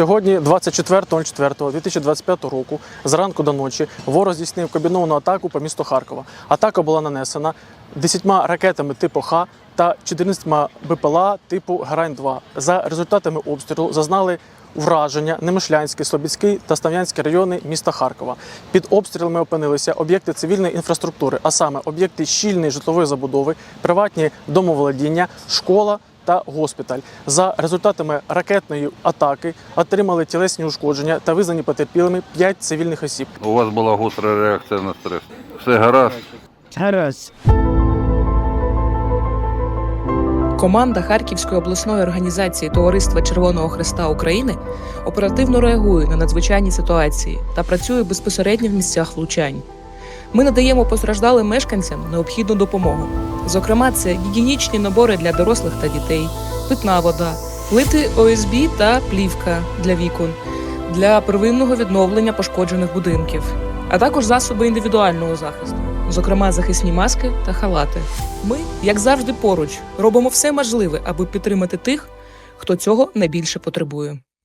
Сьогодні, 24.04.2025 року, зранку до ночі, ворог здійснив комбіновану атаку по місту Харкова. Атака була нанесена 10 ракетами типу Х та 14 БПЛА типу Грань-2. За результатами обстрілу зазнали враження Немишлянський, Слобідський та Став'янський райони міста Харкова. Під обстрілами опинилися об'єкти цивільної інфраструктури, а саме об'єкти щільної житлової забудови, приватні домоволодіння, школа та госпіталь. За результатами ракетної атаки отримали тілесні ушкодження та визнані потерпілими 5 цивільних осіб. У вас була гостра реакція на стрес. Все гаразд. Гаразд. Команда Харківської обласної організації Товариства Червоного Христа України оперативно реагує на надзвичайні ситуації та працює безпосередньо в місцях влучань. Ми надаємо постраждалим мешканцям необхідну допомогу. Зокрема, це гігієнічні набори для дорослих та дітей, питна вода, плити ОСБ та плівка для вікон, для первинного відновлення пошкоджених будинків, а також засоби індивідуального захисту, зокрема захисні маски та халати. Ми, як завжди, поруч робимо все можливе, аби підтримати тих, хто цього найбільше потребує.